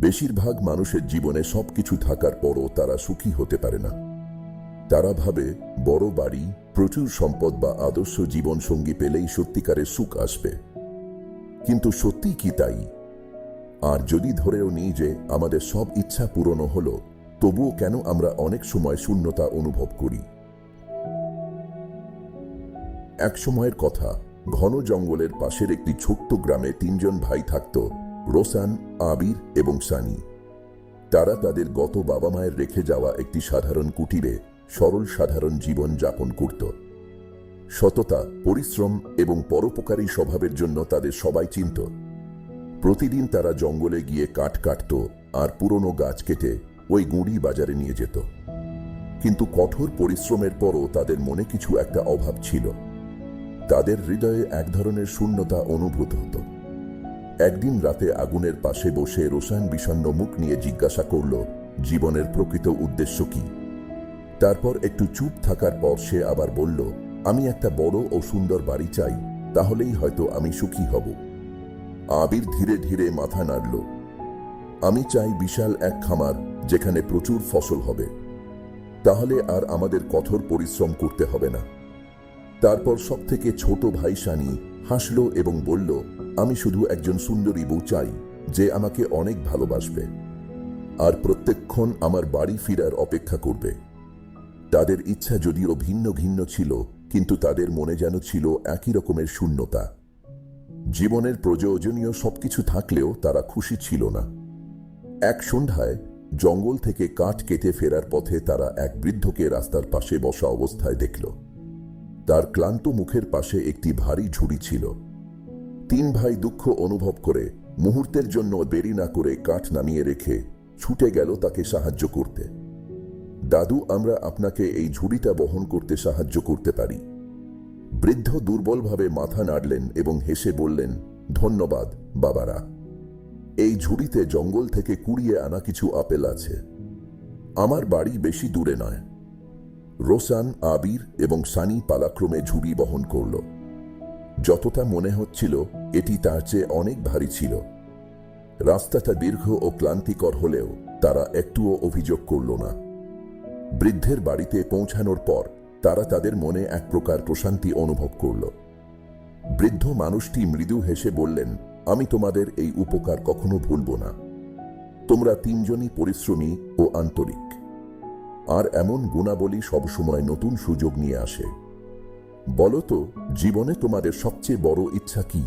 বেশিরভাগ মানুষের জীবনে সবকিছু থাকার পরও তারা সুখী হতে পারে না। তারা ভাবে, বড় বাড়ি, প্রচুর সম্পদ বা আদর্শ জীবন সঙ্গী পেলেই সত্যিকারের সুখ আসবে। কিন্তু সত্যি কি তাই? আর যদি ধরেও নিই যে আমাদের সব ইচ্ছা পূরণ হলো, তবুও কেন আমরা অনেক সময় শূন্যতা অনুভব করি? এক সময়ের কথা, ঘন জঙ্গলের পাশের একটি ছোট্ট গ্রামে তিনজন ভাই থাকত। রোসান, আবির এবং সানি। তারা তাদের গত বাবা মায়ের রেখে যাওয়া একটি সাধারণ কুটিরে সরল সাধারণ জীবন যাপন করত। সততা, পরিশ্রম এবং পরোপকারী স্বভাবের জন্য তাদের সবাই চিনত। প্রতিদিন তারা জঙ্গলে গিয়ে কাঠ কাটত আর পুরনো গাছ কেটে ওই গুঁড়ি বাজারে নিয়ে যেত। কিন্তু কঠোর পরিশ্রমের পরও তাদের মনে কিছু একটা অভাব ছিল। তাদের হৃদয়ে এক ধরনের শূন্যতা অনুভূত হতো। একদিন রাতে আগুনের পাশে বসে রোশান বিষণ্ণ মুখ নিয়ে জিজ্ঞাসা করল, জীবনের প্রকৃত উদ্দেশ্য কি? তারপর একটু চুপ থাকার পর সে আবার বলল, আমি একটা বড় ও সুন্দর বাড়ি চাই, তাহলেই হয়তো আমি সুখী হব। আবির ধীরে ধীরে মাথা নাড়ল, আমি চাই বিশাল এক খামার যেখানে প্রচুর ফসল হবে। তাহলে আর আমাদের কঠোর পরিশ্রম করতে হবে না। তারপর সবথেকে ছোট ভাই সানি হাসল এবং বলল আমি শুধু একজন সুন্দরী বউ চাই, যে আমাকে অনেক ভালোবাসবে। আর প্রত্যেকক্ষণ আমার বাড়ি ফিরার অপেক্ষা করবে। তাদের ইচ্ছা যদিও ভিন্ন ভিন্ন ছিল, কিন্তু তাদের মনে যেন ছিল একই রকমের শূন্যতা। জীবনের প্রয়োজনীয় সবকিছু থাকলেও তারা খুশি ছিল না। এক সন্ধ্যায় জঙ্গল থেকে কাঠ কেটে ফেরার পথে তারা এক বৃদ্ধকে রাস্তার পাশে বসা অবস্থায় দেখল। তার ক্লান্ত মুখের পাশে একটি ভারী ঝুড়ি ছিল। তিন ভাই দুঃখ অনুভব করে, মুহূর্তের জন্য দেরি না করে কাঠ নামিয়ে রেখে ছুটে গেল তাকে সাহায্য করতে। দাদু, আমরা আপনাকে এই ঝুড়িটা বহন করতে সাহায্য করতে পারি। বৃদ্ধ দুর্বলভাবে মাথা নাড়লেন এবং হেসে বললেন, ধন্যবাদ, বাবারা। এই ঝুড়িতে জঙ্গল থেকে কুড়িয়ে আনা কিছু আপেল আছে। আমার বাড়ি বেশি দূরে নয়। রোসান আবির এবং সানি পালাক্রমে ঝুড়ি বহন করল। যতটা মনে হচ্ছিল, এটি তার চেয়ে অনেক ভারী ছিল। রাস্তাটা দীর্ঘ ও ক্লান্তিকর হলেও তারা একটুও অভিযোগ করল না। বৃদ্ধের বাড়িতে পৌঁছানোর পর তারা তাদের মনে এক প্রকার প্রশান্তি অনুভব করল। বৃদ্ধ মানুষটি মৃদু হেসে বললেন, আমি তোমাদের এই উপকার কখনো ভুলব না। তোমরা তিনজনই পরিশ্রমী ও আন্তরিক। আর এমন গুণাবলী সবসময় নতুন সুযোগ নিয়ে আসে। বলো তো, জীবনে তোমাদের সবচেয়ে বড় ইচ্ছা কি?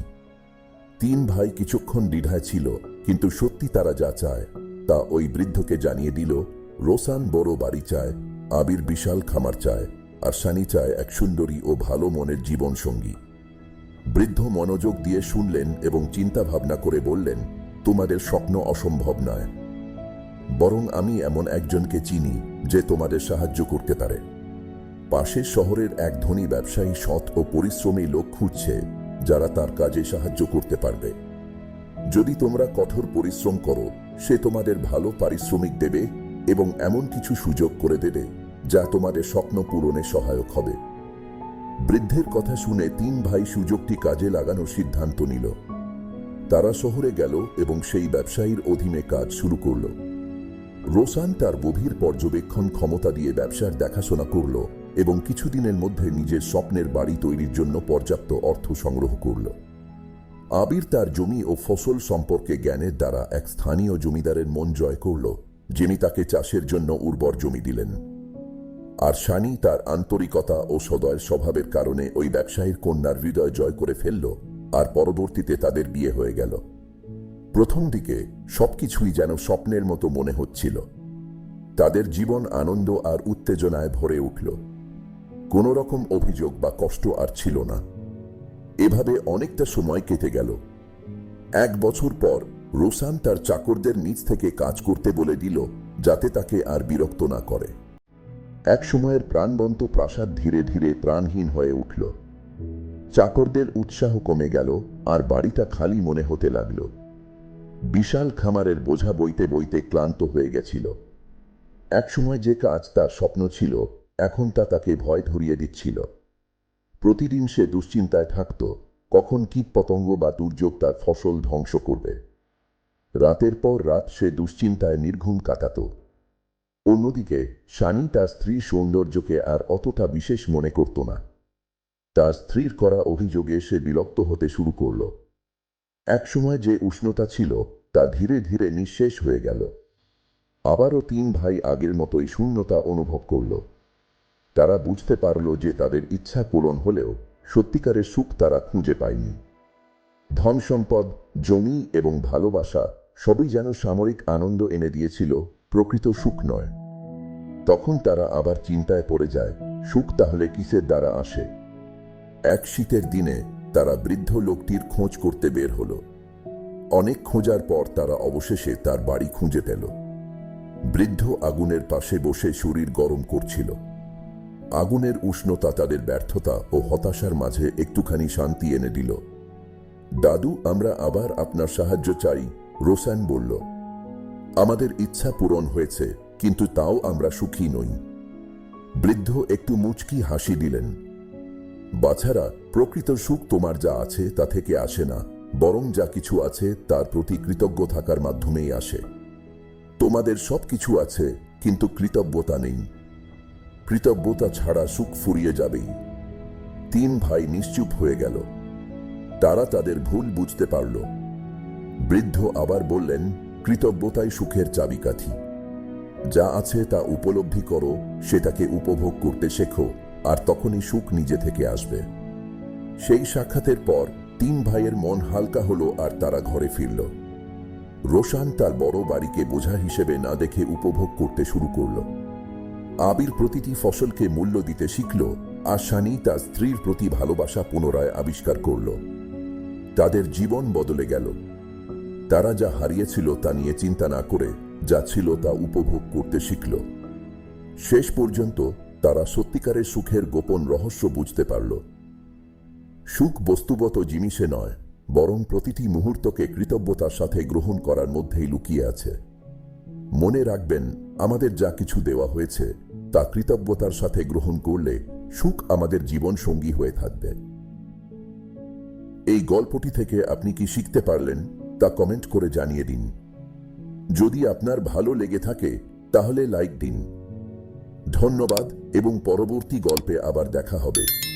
তিন ভাই কিছুক্ষণ দ্বিধায় ছিল, কিন্তু সত্যি তারা যা চায়, তা ওই বৃদ্ধকে জানিয়ে দিল, রোসান বড় বাড়ি চায়, আবির বিশাল খামার চায়, আর সানি চায় এক সুন্দরী ও ভালো মনের জীবন সঙ্গী বৃদ্ধ মনোযোগ দিয়ে শুনলেন এবং চিন্তা ভাবনা করে বললেন, তোমাদের স্বপ্ন অসম্ভব নয়। বরং আমি এমন একজনকে চিনি যে তোমাদের সাহায্য করতে পারে। পাশের শহরের এক ধনী ব্যবসায়ী সৎ ও পরিশ্রমী লোক খুঁজছে যারা তার কাজে সাহায্য করতে পারবে। যদি তোমরা কঠোর পরিশ্রম করো, সে তোমাদের ভালো পারিশ্রমিক দেবে এবং এমন কিছু সুযোগ করে দেবে যা তোমাদের স্বপ্ন পূরণে সহায়ক হবে। বৃদ্ধের কথা শুনে তিন ভাই সুযোগটি কাজে লাগানোর সিদ্ধান্ত নিল। তারা শহরে গেল এবং সেই ব্যবসায়ীর অধীনে কাজ শুরু করল। রোসান তার গভীর পর্যবেক্ষণ ক্ষমতা দিয়ে ব্যবসার দেখাশোনা করল এবং কিছুদিনের মধ্যে নিজের স্বপ্নের বাড়ি তৈরির জন্য পর্যাপ্ত অর্থ সংগ্রহ করল। আবির তার জমি ও ফসল সম্পর্কে জ্ঞানের দ্বারা এক স্থানীয় জমিদারের মন জয় করল, যিনি তাকে চাষের জন্য উর্বর জমি দিলেন। আর শানি তার আন্তরিকতা ও সদয় স্বভাবের কারণে ওই ব্যবসায়ীর কন্যার হৃদয় জয় করে ফেলল আর পরবর্তীতে তাদের বিয়ে হয়ে গেল। প্রথম দিকে সবকিছুই যেন স্বপ্নের মতো মনে হচ্ছিল। তাদের জীবন আনন্দ আর উত্তেজনায় ভরে উঠল। কোনো রকম অভিযোগ বা কষ্ট আর ছিল না। এভাবে অনেকটা সময় কেটে গেল। এক বছর পর রোসান তার চাকরদের নিচ থেকে কাজ করতে বলে দিল যাতে তাকে আর বিরক্ত না করে। এক সময়ের প্রাণবন্ত প্রাসাদ ধীরে ধীরে প্রাণহীন হয়ে উঠল। চাকরদের উৎসাহ কমে গেল আর বাড়িটা খালি মনে হতে লাগল। বিশাল খামারের বোঝা বইতে বইতে ক্লান্ত হয়ে গেছিল। একসময় যে কাজ তার স্বপ্ন ছিল এখন তা তাকে ভয় ধরিয়ে দিচ্ছিল। প্রতিদিন সে দুশ্চিন্তায় থাকত, কখন কীট পতঙ্গ বা দুর্যোগ তার ফসল ধ্বংস করবে। রাতের পর রাত সে দুশ্চিন্তায় নির্ঘুম কাটাত। অন্যদিকে, শানি তার স্ত্রীর সৌন্দর্যকে আর অতটা বিশেষ মনে করত না। তার স্ত্রীর করা অভিযোগে সে বিরক্ত হতে শুরু করল। একসময় যে উষ্ণতা ছিল, তা ধীরে ধীরে নিঃশেষ হয়ে গেল। আবারও তিন ভাই আগের মতোই শূন্যতা অনুভব করল। তারা বুঝতে পারল যে তাদের ইচ্ছা পূরণ হলেও সত্যিকারের সুখ তারা খুঁজে পায়নি। ধন সম্পদ, জমি এবং ভালোবাসা সবই যেন সামরিক আনন্দ এনে দিয়েছিল প্রকৃত সুখ নয়। তখন তারা আবার চিন্তায় পড়ে যায়, সুখ তাহলে কিসের দ্বারা আসে? এক শীতের দিনে তারা বৃদ্ধ লোকটির খোঁজ করতে বের হলো। অনেক খোঁজার পর তারা অবশেষে তার বাড়ি খুঁজে পেল। বৃদ্ধ আগুনের পাশে বসে শরীর গরম করছিল। আগুনের উষ্ণতা তাদের ব্যর্থতা ও হতাশার মাঝে একটুখানি শান্তি এনে দিল। দাদু, আমরা আবার আপনার সাহায্য চাই, রোসান বলল। আমাদের ইচ্ছা পূরণ হয়েছে, কিন্তু তাও আমরা সুখী নই। বৃদ্ধ একটু মুচকি হাসি দিলেন। বাছারা, প্রকৃত সুখ তোমার যা আছে তা থেকে আসে না, বরং যা কিছু আছে তার প্রতি কৃতজ্ঞ থাকার মাধ্যমেই আসে। তোমাদের সব কিছু আছে, কিন্তু কৃতজ্ঞতা নেই। কৃতজ্ঞতা ছাড়া সুখ ফুরিয়ে যাবেই তিন ভাই নিশ্চুপ হয়ে গেল। তারা তাদের ভুল বুঝতে পারল। বৃদ্ধ আবার বললেন, কৃতজ্ঞতাই সুখের চাবিকাঠি। যা আছে তা উপলব্ধি করো, সেটাকে উপভোগ করতে শেখো, আর তখনই সুখ নিজে থেকে আসবে। সেই সাক্ষাতের পর তিন ভাইয়ের মন হালকা হলো আর তারা ঘরে ফিরল। রোশান তার বড় বাড়িকে বোঝা হিসেবে না দেখে উপভোগ করতে শুরু করল। আবির প্রতিটি ফসলকে মূল্য দিতে শিখল, আর শানি তার স্ত্রীর প্রতি ভালোবাসা পুনরায় আবিষ্কার করল। তাদের জীবন বদলে গেল। তারা যা হারিয়েছিল তা নিয়ে চিন্তা না করে যা ছিল তা উপভোগ করতে শিখল। শেষ পর্যন্ত তারা সত্যিকারের সুখের গোপন রহস্য বুঝতে পারল। সুখ বস্তুগত জিনিসে নয়, বরং প্রতিটি মুহূর্তকে কৃতজ্ঞতার সাথে গ্রহণ করার মধ্যেই লুকিয়ে আছে। মনে রাখবেন, আমাদের যা কিছু দেওয়া হয়েছে তা কৃতজ্ঞতার সাথে গ্রহণ করলে সুখ আমাদের জীবন সঙ্গী হয়ে থাকবে। এই গল্পটি থেকে আপনি কি শিখতে পারলেন, তা কমেন্ট করে জানিয়ে দিন। যদি আপনার ভালো লেগে থাকে, তাহলে লাইক দিন। ধন্যবাদ এবং পরবর্তী গল্পে আবার দেখা হবে।